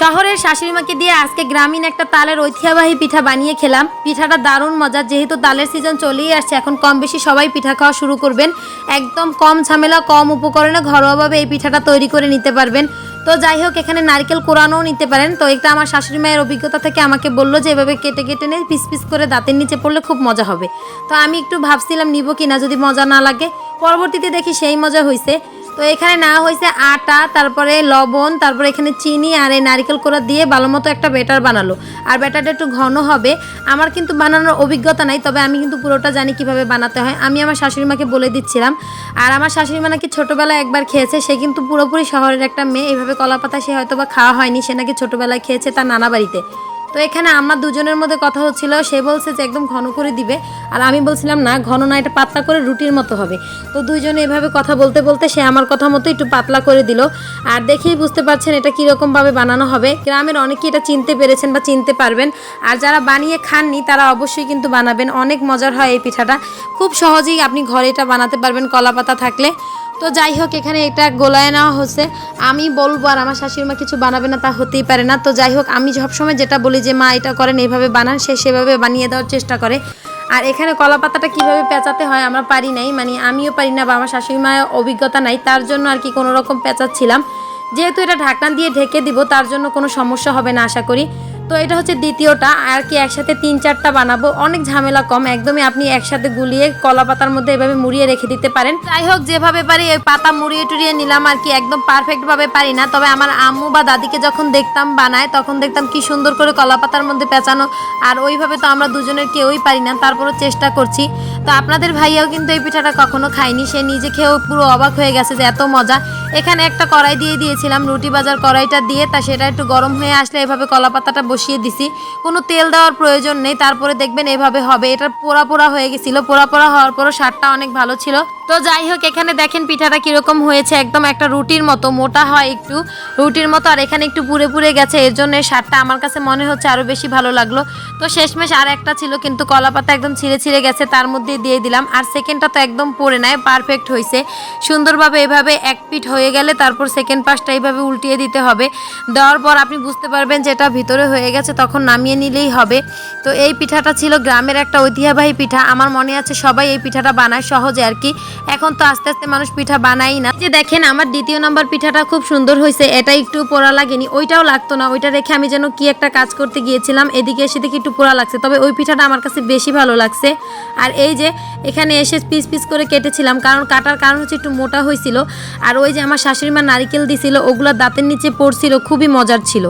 শহরের শাশুড়িমাকে দিয়ে আজকে গ্রামীণ একটা তালের ঐতিহ্যবাহী পিঠা বানিয়ে খেলাম। পিঠাটা দারুণ মজার, যেহেতু তালের সিজন চলেই আসছে, এখন কম বেশি সবাই পিঠা খাওয়া শুরু করবেন। একদম কম ঝামেলা, কম উপকরণে ঘরোয়াভাবে এই পিঠাটা তৈরি করে নিতে পারবেন। তো যাই হোক, এখানে নারকেল কোরানোও নিতে পারেন। তো এটা আমার শাশুড়ি মায়ের অভিজ্ঞতা থেকে আমাকে বলল যে, এভাবে কেটে কেটে নিয়ে পিস পিস করে দাঁতের নিচে পড়লে খুব মজা হবে। তো আমি একটু ভাবছিলাম, নিব কি না যদি মজা না লাগে? পরবর্তীতে দেখি সেই মজা হয়েছে তো এখানে না হয়েছে আটা, তারপরে লবণ, তারপরে এখানে চিনি আর এই নারিকেল কোড়া দিয়ে ভালো মতো একটা ব্যাটার বানালো। আর ব্যাটারটা একটু ঘন হবে। আমার কিন্তু বানানোর অভিজ্ঞতা নাই, তবে আমি কিন্তু পুরোটা জানি কীভাবে বানাতে হয়। আমি আমার শাশুড়ি মাকে বলে দিচ্ছিলাম। আর আমার শাশুড়ি মা নাকি ছোটোবেলায় একবার খেয়েছে। সে কিন্তু পুরোপুরি শহরের একটা মেয়ে। এইভাবে কলা পাতা সে হয়তো বা খাওয়া হয়নি। সে নাকি ছোটোবেলায় খেয়েছে তার নানা বাড়িতে। তো এখানে আমার দুজনের মধ্যে কথা হচ্ছিল, সে বলছে যে একদম ঘন করে দিবে। আর আমি বলছিলাম, না, ঘন না, এটা পাতলা করে রুটির মতো হবে। তো দুইজনে এভাবে কথা বলতে বলতে সে আমার কথা মতো একটু পাতলা করে দিল। আর দেখেই বুঝতে পারছেন এটা কীরকমভাবে বানানো হবে। গ্রামের অনেকেই এটা চিনতে পেরেছেন বা চিনতে পারবেন। আর যারা বানিয়ে খাননি, তারা অবশ্যই কিন্তু বানাবেন। অনেক মজার হয় এই পিঠাটা। খুব সহজেই আপনি ঘরে এটা বানাতে পারবেন কলা পাতা থাকলে। তো যাই হোক, এখানে এটা গোলায় নেওয়া হচ্ছে। আমি বলব আর আমার শাশুড়ি মা কিছু বানাবে না, তা হতেই পারে না। তো যাই হোক, আমি সবসময় যেটা বলি যে, মা এটা করেন, এইভাবে বানান, সে সেভাবে বানিয়ে দেওয়ার চেষ্টা করে। আর এখানে কলা পাতাটা কীভাবে পেঁচাতে হয় আমরা পারি নাই মানে আমিও পারি না বা আমার শাশুড়ি মায়ের অভিজ্ঞতা নাই, তার জন্য আর কি কোনো রকম পেঁচাচ্ছিলাম। যেহেতু এটা ঢাকনা দিয়ে ঢেকে দিব, তার জন্য কোনো সমস্যা হবে না, আশা করি। তো এটা হচ্ছে দ্বিতীয়টা, আর কি একসাথে তিন চারটা বানাবো। অনেক ঝামেলা কম, একদমই আপনি একসাথে গুলিয়ে কলা পাতার মধ্যে এভাবে মুড়িয়ে রেখে দিতে পারেন। যাই হোক, যেভাবে পারি এই পাতা মুড়িয়ে টুড়িয়ে নিলাম আর কি, একদম পারফেক্টভাবে পারি না। তবে আমার আম্মু বা দাদিকে যখন দেখতাম বানায়, তখন দেখতাম কি সুন্দর করে কলা পাতার মধ্যে পেঁচানো, আর ওইভাবে তো আমরা দুজনের কেউই পারি না, তারপরও চেষ্টা করছি। তো আপনাদের ভাইয়াও কিন্তু এই পিঠাটা কখনো খায়নি। সে নিজে খেয়েও পুরো অবাক হয়ে গেছে যে এত মজা। এখানে একটা কড়াই দিয়ে দিয়েছিলাম, রুটি বাজার কড়াইটা দিয়ে, তা সেটা একটু গরম হয়ে আসলে এভাবে কলা পাতাটা বসিয়ে দিছি। কোনো তেল দেওয়ার প্রয়োজন নেই, তারপরে দেখবেন এভাবে হবে। এটা পোড়া পোড়া হয়ে গেছিল, পোড়া পোড়া হওয়ার পরও স্বাদটা অনেক ভালো ছিল। তো যাই হোক, এখানে দেখেন পিঠাটা কীরকম হয়েছে। একদম একটা রুটির মতো, মোটা হয় একটু। রুটির মতো, আর এখানে একটু পুরে পুরে গেছে। এর জন্য স্বাদটা আমার কাছে মনে হচ্ছে আরও বেশি ভালো লাগল। তো শেষমেশ আর একটা ছিল, কিন্তু কলা পাতা একদম ছিঁড়ে ছিঁড়ে গেছে, তার মধ্যে দিয়ে দিলাম। আর সেকেন্ডটা তো একদম পড়ে নেয় পারফেক্ট হয়েছে সুন্দরভাবে এভাবে এক পিঠ হয়ে গেলে তারপর সেকেন্ড পাশটা এইভাবে উল্টিয়ে দিতে হবে। দেওয়ার পর আপনি বুঝতে পারবেন যেটা ভিতরে হয়ে গেছে, তখন নামিয়ে নিলেই হবে। তো এই পিঠাটা ছিল গ্রামের একটা ঐতিহ্যবাহী পিঠা। আমার মনে আছে সবাই এই পিঠাটা বানায় সহজে আর কি। এখন তো আস্তে আস্তে মানুষ পিঠা বানাই না। যে দেখেন, আমার দ্বিতীয় নাম্বার পিঠাটা খুব সুন্দর হয়েছে, এটা একটু পোড়া লাগেনি, ওইটাও লাগতো না, ওইটা রেখে আমি যেন কি একটা কাজ করতে গিয়েছিলাম, এদিকে এসে দেখি একটু পোড়া লাগছে, তবে ওই পিঠাটা আমার কাছে বেশি ভালো লাগছে। আর এই যে এখানে এসে পিস পিস করে কেটেছিলাম, কারণ কাটার কারণ হচ্ছে একটু মোটা হয়েছিল, আর ওই যে আমার শাশুড়ি মা নারিকেল দিছিল, ওগুলো দাঁতের নিচে পড়ছিল, খুবই মজার ছিল।